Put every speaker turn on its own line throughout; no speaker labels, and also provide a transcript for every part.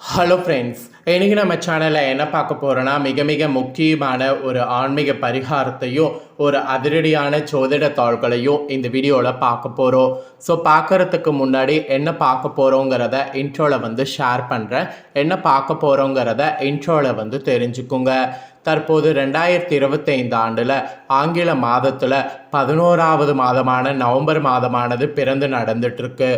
Hello friends இன்றைக்கி நம்ம சேனலில் என்ன பார்க்க போகிறோன்னா மிக மிக முக்கியமான ஒரு ஆன்மீக பரிகாரத்தையும் ஒரு அதிரடியான ஜோதிட தாள்களையும் இந்த வீடியோவில் பார்க்க போகிறோம் ஸோ பார்க்குறதுக்கு முன்னாடி என்ன பார்க்க போகிறோங்கிறத இன்ட்ரோவில் வந்து ஷேர் பண்ணுறேன் என்ன பார்க்க போகிறோங்கிறத இன்ட்ரோவில் வந்து தெரிஞ்சுக்குங்க. தற்போது ரெண்டாயிரத்தி இருபத்தைந்து ஆண்டில் ஆங்கில மாதத்தில் பதினோராவது மாதமான நவம்பர் மாதமானது பிறந்து நடந்துட்டுருக்கு.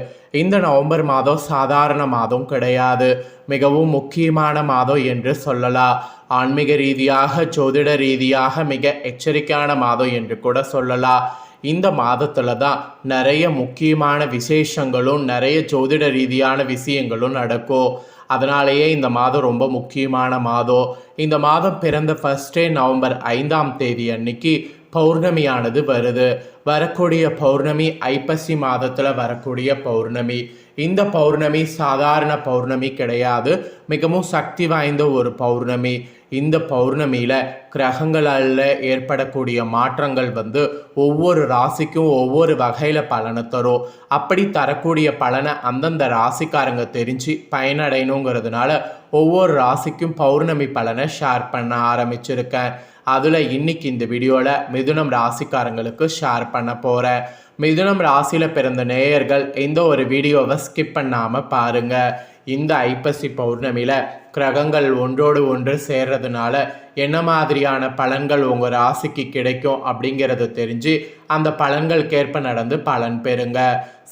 இந்த நவம்பர் மாதம் சாதாரண மாதம் கிடையாது. மிகவும் முக்கியமான மாதம் என்று சொல்லலாம். ஆன்மீக ரீதியாக ஜோதிட ரீதியாக மிக எச்சரிக்கையான மாதம் என்று கூட சொல்லலாம். இந்த மாதத்தில் தான் நிறைய முக்கியமான விசேஷங்களும் நிறைய ஜோதிட ரீதியான விஷயங்களும் நடக்கும். அதனாலேயே இந்த மாதம் ரொம்ப முக்கியமான மாதம். இந்த மாதம் பிறந்த ஃபஸ்ட்டே நவம்பர் ஐந்தாம் தேதி அன்னைக்கு பௌர்ணமியானது வருது. வரக்கூடிய பௌர்ணமி ஐப்பசி மாதத்தில் வரக்கூடிய பௌர்ணமி. இந்த பௌர்ணமி சாதாரண பௌர்ணமி கிடையாது. மிகவும் சக்தி வாய்ந்த ஒரு பௌர்ணமி. இந்த பௌர்ணமியில் கிரகங்களால் ஏற்படக்கூடிய மாற்றங்கள் வந்து ஒவ்வொரு ராசிக்கும் ஒவ்வொரு வகையில் பலனை தரும். அப்படி தரக்கூடிய பலனை அந்தந்த ராசிக்காரங்க தெரிஞ்சு பயனடையணுங்கிறதுனால ஒவ்வொரு ராசிக்கும் பௌர்ணமி பலனை ஷேர் பண்ண ஆரம்பிச்சிருக்கேன். அதில் இன்னைக்கு இந்த வீடியோவில் மிதுனம் ராசிக்காரங்களுக்கு ஷேர் பண்ண போகிறேன் மிதுனம் ராசியில் பிறந்த நேயர்கள் இந்த ஒரு வீடியோவை ஸ்கிப் பண்ணாமல் பாருங்கள் இந்த ஐப்பசி பௌர்ணமியில் கிரகங்கள் ஒன்றோடு ஒன்று சேர்றதுனால என்ன மாதிரியான பலன்கள் உங்கள் ராசிக்கு கிடைக்கும் அப்படிங்கிறத தெரிஞ்சு அந்த பலன்களுக்கேற்ப நடந்து பலன் பெறுங்க.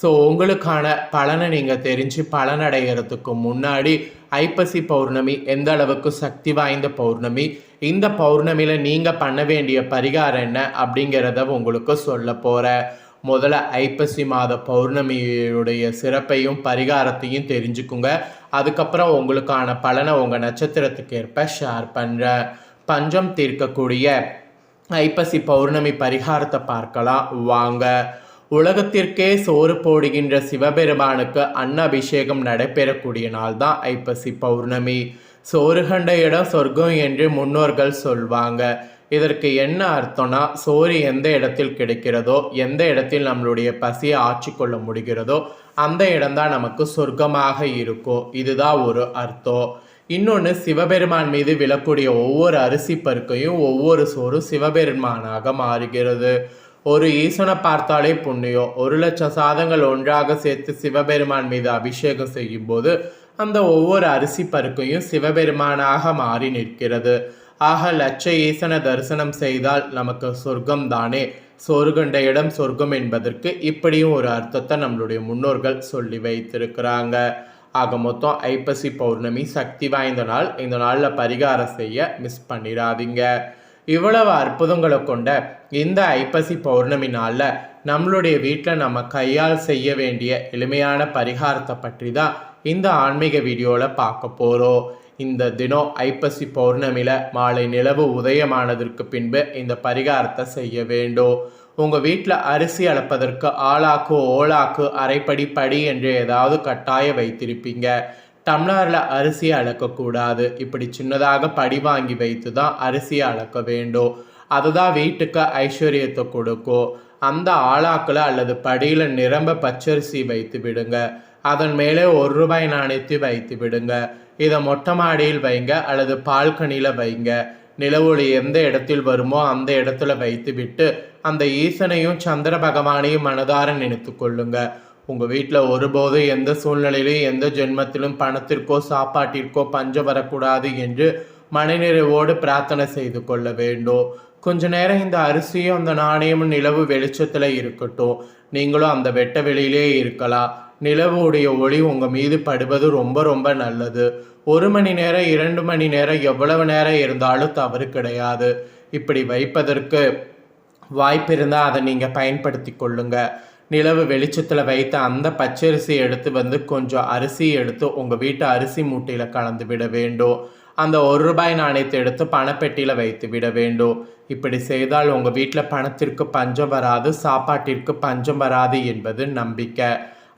ஸோ உங்களுக்கான பலனை நீங்கள் தெரிஞ்சு பலனடைகிறதுக்கு முன்னாடி ஐப்பசி பௌர்ணமி எந்த அளவுக்கு சக்தி வாய்ந்த பௌர்ணமி? இந்த பௌர்ணமியில் நீங்கள் பண்ண வேண்டிய பரிகாரம் என்ன அப்படிங்கிறத உங்களுக்கு சொல்ல போகிறேன் முதல்ல ஐப்பசி மாத பௌர்ணமியுடைய சிறப்பையும் பரிகாரத்தையும் தெரிஞ்சுக்குங்க. அதுக்கப்புறம் உங்களுக்கான பலனை உங்கள் நட்சத்திரத்துக்கு ஏற்ப ஷேர் பண்ணுறேன் பஞ்சம் தீர்க்கக்கூடிய ஐப்பசி பௌர்ணமி பரிகாரத்தை பார்க்கலாம். வாங்க. உலகத்திற்கே சோறு போடுகின்ற சிவபெருமானுக்கு அன்ன அபிஷேகம் நடைபெறக்கூடிய நாள் தான் ஐப்பசி பௌர்ணமி. சோறு கண்ட இடம் சொர்க்கம் என்று முன்னோர்கள் சொல்வாங்க. இதற்கு என்ன அர்த்தம்னா சோறு எந்த இடத்தில் கிடைக்கிறதோ எந்த இடத்தில் நம்மளுடைய பசியை ஆட்சி கொள்ள முடிகிறதோ அந்த இடம்தான் நமக்கு சொர்க்கமாக இருக்கும் இதுதான் ஒரு அர்த்தம். இன்னொன்று சிவபெருமான் மீது விழக்கூடிய ஒவ்வொரு அரிசி பருக்கையும் ஒவ்வொரு சோறும் சிவபெருமானாக மாறுகிறது. ஒரு ஈசனை பார்த்தாலே புண்ணியம். ஒரு லட்சம் சாதங்கள் ஒன்றாக சேர்த்து சிவபெருமான் மீது அபிஷேகம் செய்யும் போது அந்த ஒவ்வொரு அரிசி பருக்கையும் சிவபெருமானாக மாறி நிற்கிறது. ஆக லட்ச ஈசனை தரிசனம் செய்தால் நமக்கு சொர்க்கம் தானே சொர்க்கண்ட இடம் சொர்க்கம் என்பதற்கு இப்படியும் ஒரு அர்த்தத்தை நம்மளுடைய முன்னோர்கள் சொல்லி வைத்திருக்கிறாங்க. ஆக மொத்தம் ஐப்பசி பௌர்ணமி சக்தி வாய்ந்த நாள். இந்த நாளில் பரிகாரம் செய்ய மிஸ் பண்ணிடாதீங்க. இவ்வளவு அற்புதங்களை கொண்ட இந்த ஐப்பசி பௌர்ணமி நாளில் நம்மளுடைய வீட்டில் நம்ம கையால் செய்ய வேண்டிய எளிமையான பரிகாரத்தை பற்றி தான் இந்த ஆன்மீக வீடியோவில் பார்க்க போகிறோம் இந்த தினம் ஐப்பசி பௌர்ணமியில் மாலை நிலவு உதயமானதற்கு பின்பு இந்த பரிகாரத்தை செய்ய வேண்டும். உங்கள் வீட்டில் அரிசி அளப்பதற்கு ஆளாக்கு ஓலாக்கு அரைப்படி படி என்று ஏதாவது கட்டாயம் வைத்திருப்பீங்க. டம்ளாரில் அரிசியை அளக்கக்கூடாது இப்படி சின்னதாக படி வாங்கி வைத்து தான் அரிசியை அளக்க வேண்டும். அதுதான் வீட்டுக்கு ஐஸ்வர்யத்தை கொடுக்கும். அந்த ஆளாக்கில் அல்லது படியில் நிரம்ப பச்சரிசி வைத்து விடுங்க. அதன் மேலே ஒரு ரூபாய் நாணயத்தை வைத்து விடுங்க. இதை மொட்டை மாடியில் வைங்க அல்லது பால்கனியில் வைங்க. நிலவொளி எந்த இடத்தில் வருமோ அந்த இடத்துல வைத்து விட்டு அந்த ஈசனையும் சந்திர பகவானையும் மனதார நினைத்து கொள்ளுங்க. உங்கள் வீட்டில் ஒருபோதும் எந்த சூழ்நிலையிலும் எந்த ஜென்மத்திலும் பணத்திற்கோ சாப்பாட்டிற்கோ பஞ்சம் வரக்கூடாது என்று மனநிறைவோடு பிரார்த்தனை செய்து கொள்ள வேண்டும். கொஞ்ச நேரம் இந்த அரிசியும் அந்த நாணயமும் நிலவு வெளிச்சத்தில் இருக்கட்டும். நீங்களும் அந்த வெட்ட வெளியிலே இருக்கலாம். நிலவுடைய ஒளி உங்கள் மீது படுவது ரொம்ப ரொம்ப நல்லது. ஒரு மணி நேரம் இரண்டு மணி நேரம் எவ்வளவு நேரம் இருந்தாலும் தவறு கிடையாது. இப்படி வைப்பதற்கு வாய்ப்பு இருந்தால் அதை நீங்கள் பயன்படுத்தி கொள்ளுங்க. நிலவு வெளிச்சத்தில் வைத்த அந்த பச்சரிசி எடுத்து வந்து கொஞ்சம் அரிசி எடுத்து உங்கள் வீட்டு அரிசி மூட்டையில் கலந்து விட வேண்டும். அந்த ஒரு ரூபாய் நாணயத்தை எடுத்து பணப்பெட்டியில் வைத்து விட வேண்டும். இப்படி செய்தால் உங்கள் வீட்டில் பணத்திற்கு பஞ்சம் வராது சாப்பாட்டிற்கு பஞ்சம் வராது என்பது நம்பிக்கை.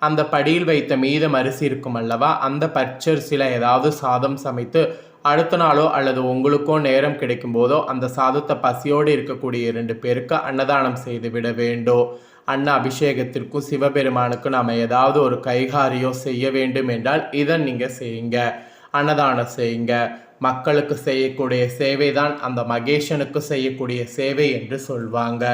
அந்த படியில் வைத்த மீதம் அரிசி இருக்கும் அல்லவா? அந்த பச்சரிசியில் ஏதாவது சாதம் சமைத்து அடுத்த நாளோ அல்லது உங்களுக்கோ நேரம் கிடைக்கும் போதோ அந்த சாதத்தை பசியோடு இருக்கக்கூடிய இரண்டு பேருக்கு அன்னதானம் செய்து விட வேண்டும். அன்ன அபிஷேகத்திற்கும் சிவபெருமானுக்கும் நாம் ஏதாவது ஒரு கைகாரியோ செய்ய வேண்டும் என்றால் இதை நீங்கள் செய்யுங்க. அன்னதானம் செய்யுங்க. மக்களுக்கு செய்யக்கூடிய சேவை தான் அந்த மகேஷனுக்கு செய்யக்கூடிய சேவை என்று சொல்வாங்க.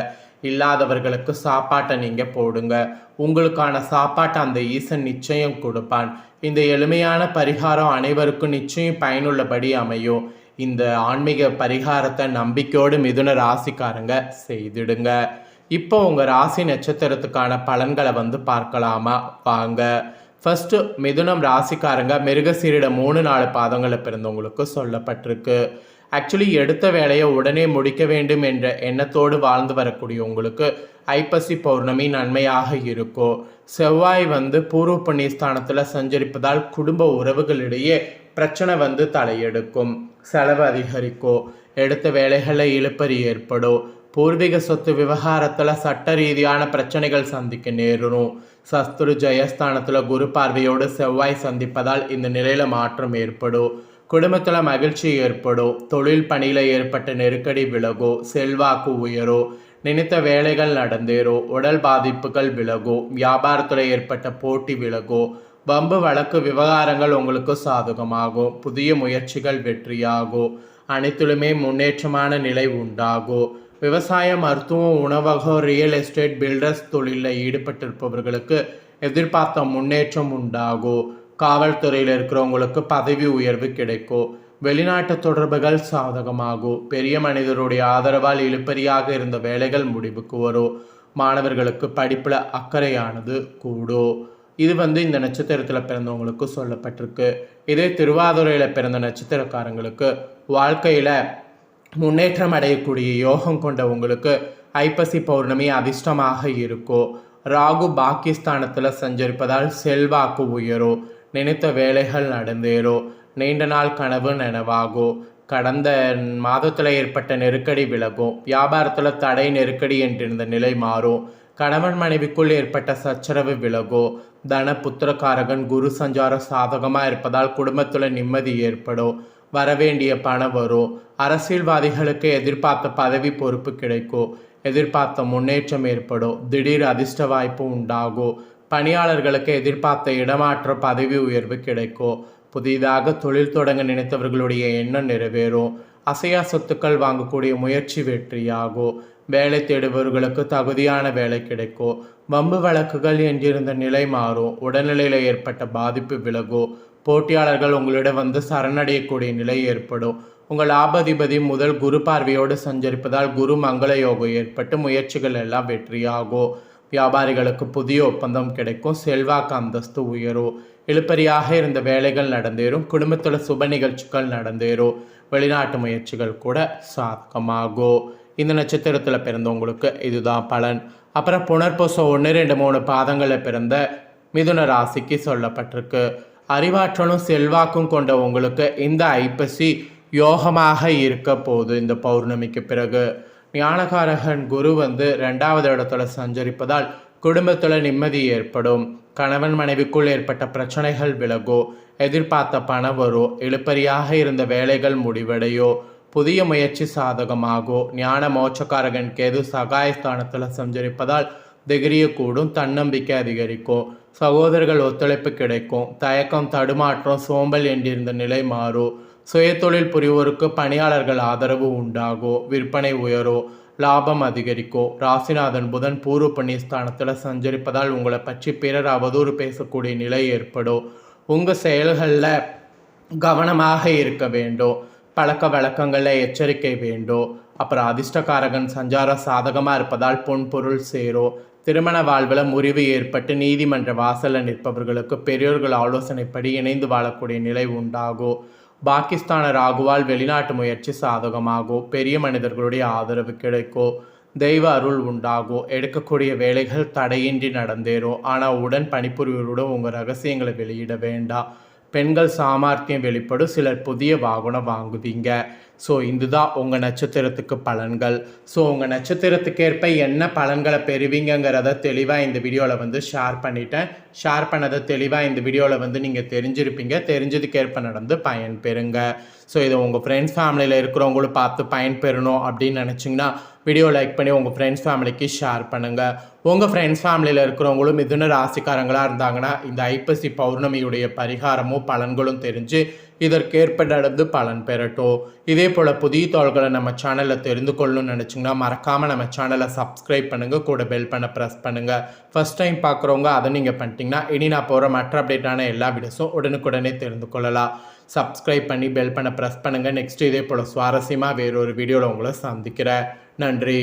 இல்லாதவர்களுக்கு சாப்பாட்டை நீங்கள் போடுங்க. உங்களுக்கான சாப்பாட்டை அந்த ஈசன் நிச்சயம் கொடுப்பான். இந்த எளிமையான பரிகாரம் அனைவருக்கும் நிச்சயம் பயனுள்ளபடி அமையும். இந்த ஆன்மீக பரிகாரத்தை நம்பிக்கையோடு மிதுன ராசிக்காரங்க செய்திடுங்க. இப்போ உங்கள் ராசி நட்சத்திரத்துக்கான பலன்களை வந்து பார்க்கலாமா? வாங்க. ஃபஸ்ட்டு மிதுனம் ராசிக்காரங்க மிருகசீரிட மூணு நாலு பாதங்களை பிறந்தவங்களுக்கு சொல்லப்பட்டிருக்கு. ஆக்சுவலி எடுத்த வேலையை உடனே முடிக்க வேண்டும் என்ற எண்ணத்தோடு வாழ்ந்து வரக்கூடிய உங்களுக்கு ஐப்பசி பௌர்ணமி நன்மையாக இருக்கும் செவ்வாய் வந்து பூர்வ புண்ணியஸ்தானத்தில் சஞ்சரிப்பதால் குடும்ப உறவுகளிடையே பிரச்சனை வந்து தலையெடுக்கும். செலவு அதிகரிக்கும் எடுத்த வேலைகளில் இழுப்பறி ஏற்படும் பூர்வீக சொத்து விவகாரத்தில் சட்ட ரீதியான பிரச்சனைகள் சந்திக்க நேரும் சஸ்துரு ஜெயஸ்தானத்தில் குரு பார்வையோடு செவ்வாய் சந்திப்பதால் இந்த நிலையில் மாற்றம் ஏற்படும். குடும்பத்தில் மகிழ்ச்சி ஏற்படும் தொழில் பணியில் ஏற்பட்ட நெருக்கடி விலகோ செல்வாக்கு உயரோ நினைத்த வேலைகள் நடந்தேறோ உடல் பாதிப்புகள் விலகோ வியாபாரத்தில் ஏற்பட்ட போட்டி விலகோ வம்பு வழக்கு விவகாரங்கள் உங்களுக்கு சாதகமாகும் புதிய முயற்சிகள் வெற்றியாகும் அனைத்திலுமே முன்னேற்றமான நிலை உண்டாகும் விவசாயம் மருத்துவம் உணவகம் ரியல் எஸ்டேட் பில்டர்ஸ் தொழிலில் ஈடுபட்டிருப்பவர்களுக்கு எதிர்பார்த்த முன்னேற்றம் உண்டாகும் காவல்துறையில் இருக்கிறவங்களுக்கு பதவி உயர்வு கிடைக்கும் வெளிநாட்டு தொடர்புகள் சாதகமாகும் பெரிய மனிதருடைய ஆதரவால் இழுப்பறியாக இருந்த வேலைகள் முடிவுக்கு வரும் மாணவர்களுக்கு படிப்பில் அக்கறையானது கூடும் இது வந்து இந்த நட்சத்திரத்தில் பிறந்தவங்களுக்கு சொல்லப்பட்டிருக்கு. இதே திருவாதுரையில் பிறந்த நட்சத்திரக்காரங்களுக்கு வாழ்க்கையில் முன்னேற்றம் அடையக்கூடிய யோகம் கொண்டவங்களுக்கு ஐப்பசி பௌர்ணமி அதிர்ஷ்டமாக இருக்கும் ராகு பாகிஸ்தானத்தில் சஞ்சரிப்பதால் செல்வாக்கு உயரும் நினைத்த வேலைகள் நடந்தேறும் நீண்ட நாள் கனவு நனவாகும் கடந்த மாதத்தில் ஏற்பட்ட நெருக்கடி விலகும் வியாபாரத்தில் தடை நெருக்கடி என்றிருந்த நிலை மாறும் கணவன் மனைவிக்குள் ஏற்பட்ட சச்சரவு விலகும் தன புத்திரக்காரகன் குரு சஞ்சாரம் சாதகமாக இருப்பதால் குடும்பத்தில் நிம்மதி ஏற்படும் வரவேண்டிய பணம் வரும் அரசியல்வாதிகளுக்கு எதிர்பார்த்த பதவி பொறுப்பு கிடைக்கும் எதிர்பார்த்த முன்னேற்றம் ஏற்படும் திடீர் அதிர்ஷ்ட வாய்ப்பு உண்டாகும் பணியாளர்களுக்கு எதிர்பார்த்த இடமாற்ற பதவி உயர்வு கிடைக்கும் புதிதாக தொழில் தொடங்க நினைத்தவர்களுடைய எண்ணம் நிறைவேறும் அசையா சொத்துக்கள் வாங்கக்கூடிய முயற்சி வெற்றியாகும் வேலை தேடுபவர்களுக்கு தகுதியான வேலை கிடைக்கும் வம்பு வழக்குகள் என்றிருந்த நிலை மாறும் உடல்நிலையில் ஏற்பட்ட பாதிப்பு விலகும் போட்டியாளர்கள் உங்களிடம் வந்து சரணடையக்கூடிய நிலை ஏற்படும் உங்கள் ஆபதிபதி முதல் குரு பார்வையோடு சஞ்சரிப்பதால் குரு மங்கள யோகம் ஏற்பட்டு முயற்சிகள் எல்லாம் வெற்றியாகும் வியாபாரிகளுக்கு புதிய ஒப்பந்தம் கிடைக்கும். செல்வாக்கு அந்தஸ்து உயரும். இழுப்பறியாக இருந்த வேலைகள் நடந்தேறும். குடும்பத்தில் சுப நிகழ்ச்சிகள் நடந்தேறும். வெளிநாட்டு முயற்சிகள் கூட சாதகமாகும். இந்த நட்சத்திரத்தில் பிறந்தவங்களுக்கு இதுதான் பலன். அப்புறம் புனர்பூசம் ஒன்று ரெண்டு மூணு பாதங்களில் பிறந்த மிதுன ராசிக்கு சொல்லப்பட்டிருக்கு. அறிவாற்றலும் செல்வாக்கும் கொண்ட உங்களுக்கு இந்த ஐப்பசி யோகமாக இருக்க போகுது இந்த பௌர்ணமிக்கு பிறகு. ஞானகாரகன் குரு வந்து ரெண்டாவது இடத்துல சஞ்சரிப்பதால் குடும்பத்தில் நிம்மதி ஏற்படும். கணவன் மனைவிக்குள் ஏற்பட்ட பிரச்சனைகள் விலகோ எதிர்பார்த்த பணம் வரோ இழுப்பறியாக இருந்த வேலைகள் முடிவடையோ புதிய முயற்சி சாதகமாகோ ஞான மோட்சக்காரகன் கேது சகாயஸ்தானத்தில் சஞ்சரிப்பதால் திகிரிய கூடும் தன்னம்பிக்கை அதிகரிக்கும். சகோதரர்கள் ஒத்துழைப்பு கிடைக்கும் தயக்கம் தடுமாற்றம் சோம்பல் என்றிருந்த நிலை மாறும். சுயதொழில் புரிவோருக்கு பணியாளர்கள் ஆதரவு உண்டாகும் விற்பனை உயரோ லாபம் அதிகரிக்கோ ராசிநாதன் புதன் பூர்வ புண்ணியஸ்தானத்தில் சஞ்சரிப்பதால் உங்களை பற்றி பிறர் அவதூறு பேசக்கூடிய நிலை ஏற்படும் உங்கள் செயல்களில் கவனமாக இருக்க வேண்டும் பழக்க வழக்கங்களில் எச்சரிக்கை வேண்டும் அப்புறம் அதிர்ஷ்டகாரகன் சஞ்சார சாதகமாக இருப்பதால் பொன் பொருள் சேரும் திருமண வாழ்வில் முறிவு ஏற்பட்டு நீதிமன்ற வாசலில் நிற்பவர்களுக்கு பெரியோர்கள் ஆலோசனைப்படி இணைந்து வாழக்கூடிய நிலை உண்டாகும் பாகிஸ்தான ராகுவால் வெளிநாட்டு முயற்சி சாதகமாகும் பெரிய மனிதர்களுடைய ஆதரவு கிடைக்கும் தெய்வ அருள் உண்டாகும் எடுக்கக்கூடிய வேலைகள் தடையின்றி நடந்தேறும் ஆனால் உடன் பணிபுரிவருடன் உங்கள் ரகசியங்களை வெளியிட வேண்டாம் பெண்கள் சாமர்த்தியம் வெளிப்படும் சிலர் புதிய வாகனம் வாங்குவீங்க. ஸோ இதுதான் உங்கள் நட்சத்திரத்துக்கு பலன்கள். ஸோ உங்கள் நட்சத்திரத்துக்கேற்ப என்ன பலன்களை பெறுவீங்கங்கிறத தெளிவாக இந்த வீடியோவில் வந்து ஷேர் பண்ணிட்டேன். ஷேர் பண்ணதை தெளிவாக இந்த வீடியோவில் வந்து நீங்கள் தெரிஞ்சிருப்பீங்க. தெரிஞ்சதுக்கேற்ப நடந்து பயன் பெறுங்க. ஸோ இதை உங்கள் ஃப்ரெண்ட்ஸ் ஃபேமிலியில் இருக்கிறவங்களும் பார்த்து பயன்பெறணும் அப்படின்னு நினச்சிங்கன்னா வீடியோ லைக் பண்ணி உங்கள் ஃப்ரெண்ட்ஸ் ஃபேமிலிக்கு ஷேர் பண்ணுங்கள் உங்கள் ஃப்ரெண்ட்ஸ் ஃபேமிலியில் இருக்கிறவங்களும் மிதுன ராசிக்காரங்களாக இருந்தாங்கன்னா இந்த ஐப்பசி பௌர்ணமியுடைய பரிகாரமும் பலன்களும் தெரிஞ்சு இதற்கேற்ப நடந்து பலன் பெறட்டும். இதே போல் புதிய தோள்களை நம்ம சேனலில் தெரிந்து கொள்ளணும்னு நினச்சிங்கன்னா மறக்காமல் நம்ம சேனலை சப்ஸ்கிரைப் பண்ணுங்கள் கூட பெல் பண்ண ப்ரெஸ் பண்ணுங்கள் ஃபஸ்ட் டைம் பார்க்குறவங்க அதை நீங்கள் பண்ணிட்டீங்கன்னா இனி நான் போகிற மற்ற அப்டேட்டான எல்லா வீடியோஸும் உடனுக்குடனே தெரிந்து கொள்ளலாம். சப்ஸ்கிரைப் பண்ணி பெல் பண்ண ப்ரெஸ் பண்ணுங்கள் நெக்ஸ்ட் இதே போல் சுவாரஸ்யமாக வேறொரு வீடியோவில் உங்களை சந்திக்கிறேன். நன்றி.